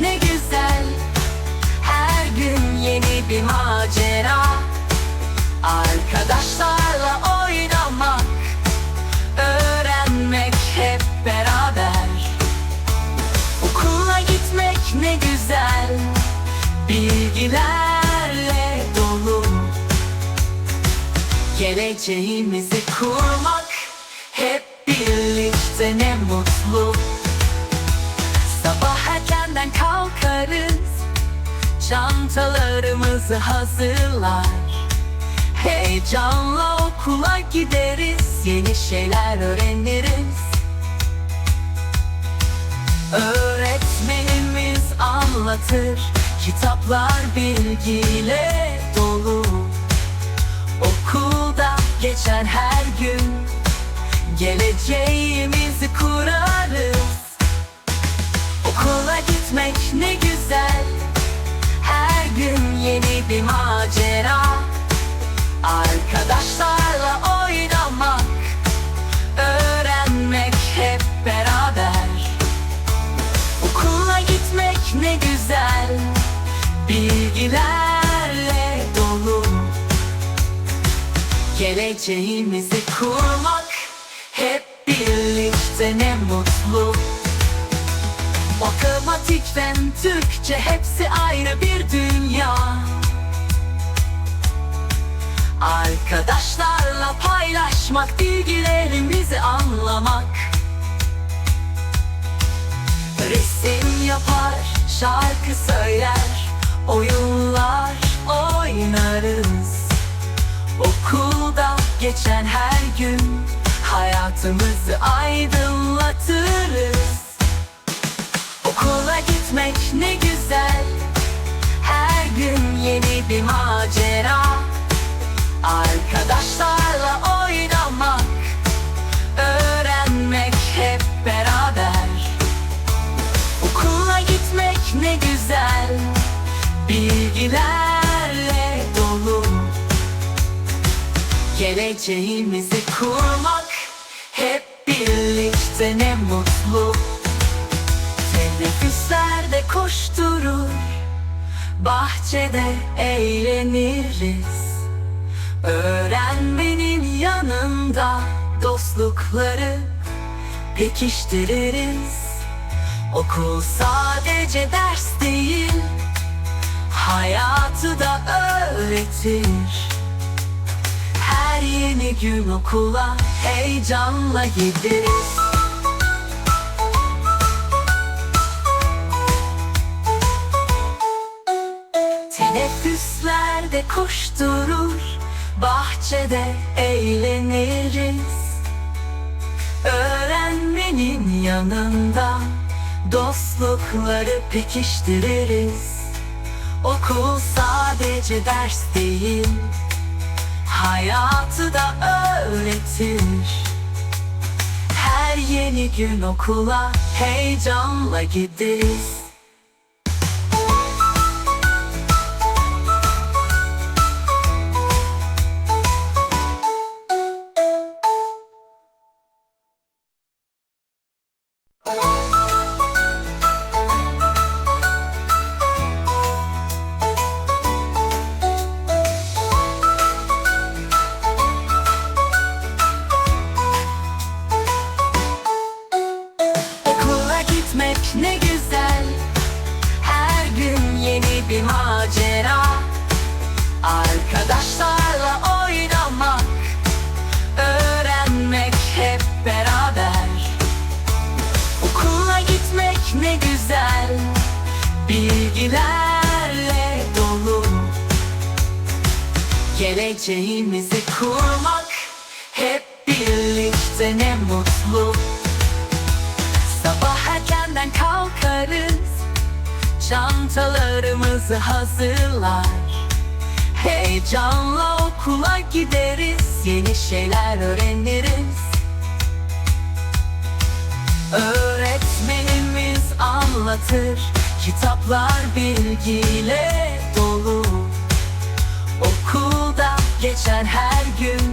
ne güzel Her gün yeni bir macera. Arkadaşlarla oynamak Öğrenmek hep beraber. Okula gitmek ne güzel Bilgilerle dolu. Geleceğimizi kurmak Hep birlikte ne mutlu erkenden kalkarız. Çantalarımızı hazırlar. Heyecanla okula gideriz. Yeni şeyler öğreniriz. Öğretmenimiz anlatır. Kitaplar bilgiyle dolu. Okulda geçen her gün Geleceğimizi kurarız ne güzel Her gün yeni bir macera. Arkadaşlarla oynamak Öğrenmek hep beraber. Okula gitmek ne güzel Bilgilerle dolu. Geleceğimizi kurmak Hep birlikte ne mutlu Matematikten Türkçe hepsi ayrı bir dünya. Arkadaşlarla paylaşmak Bilgilerimizi anlamak. Resim yapar, şarkı söyler Oyunlar oynarız. Okulda geçen her gün Hayatımızı aydınlatırız bir macera. Arkadaşlarla oynamak Öğrenmek hep beraber. Okula gitmek ne güzel Bilgilerle dolu. Geleceğimizi kurmak Hep birlikte ne mutlu. Teneffüslerde koşturur Bahçede eğleniriz. Öğrenmenin yanında Dostlukları pekiştiririz. Okul sadece ders değil Hayatı da öğretir. Her yeni gün okula heyecanla gideriz Teneffüslerde koşturur Bahçede eğleniriz. Öğrenmenin yanında Dostlukları pekiştiririz. Okul sadece ders değil Hayatı da öğretir. Her yeni gün okula heyecanla gideriz ne güzel Bilgilerle dolu. Geleceğimizi kurmak Hep birlikte ne mutlu. Sabah erkenden kalkarız Çantalarımızı hazırlar. Heyecanla okula gideriz Yeni şeyler öğreniriz. Öğretmenimiz anlatır. Kitaplar bilgiyle dolu. Okulda geçen her gün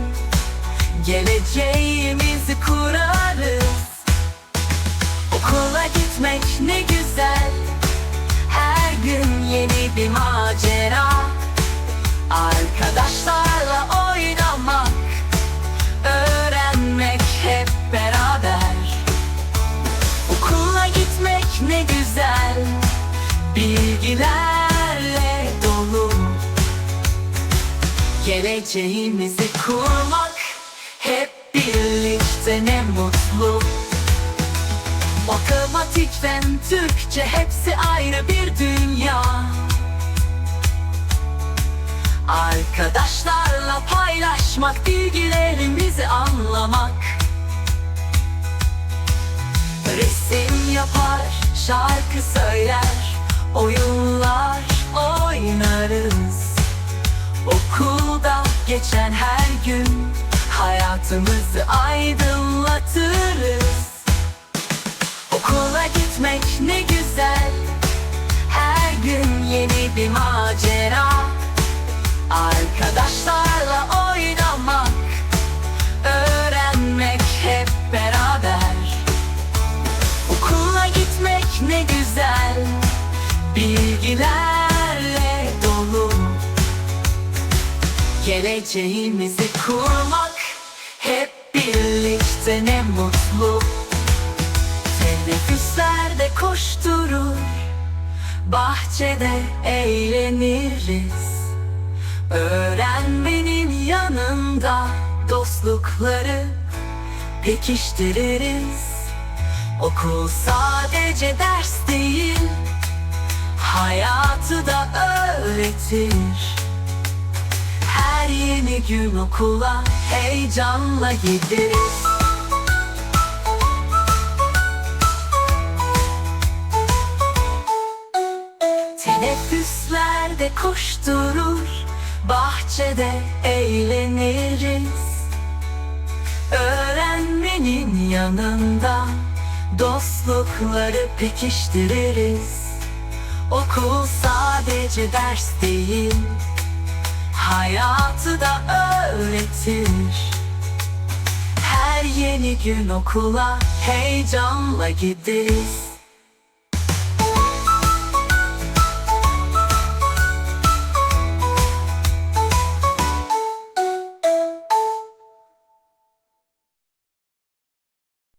Geleceğimizi kurarız. Okula gitmek ne güzel. Bir macera. Arkadaşlarla Bilgilerle dolu. Geleceğimizi kurmak Hep birlikte ne mutlu. Matematik fen Türkçe hepsi ayrı bir dünya. Arkadaşlarla paylaşmak Bilgilerimizi anlamak. Resim yapar, şarkı söyler Oyunlar oynarız. Okulda geçen her gün Hayatımızı aydınlatırız. Okula gitmek ne güzel. Her gün yeni bir macera. Arkadaşlarla oynamak Öğrenmek hep beraber. Okula gitmek ne güzel Bilgilerle dolu. Geleceğimizi kurmak Hep birlikte ne mutlu. Teneffüslerde koşturur Bahçede eğleniriz. Öğrenmenin yanında Dostlukları pekiştiririz. Okul sadece ders değil Hayatı da öğretir. Her yeni gün okula heyecanla gideriz Teneffüslerde koşturur Bahçede eğleniriz. Öğrenmenin yanında Dostlukları pekiştiririz Okul sadece ders değil Hayatı da öğretir. Her yeni gün okula heyecanla gideriz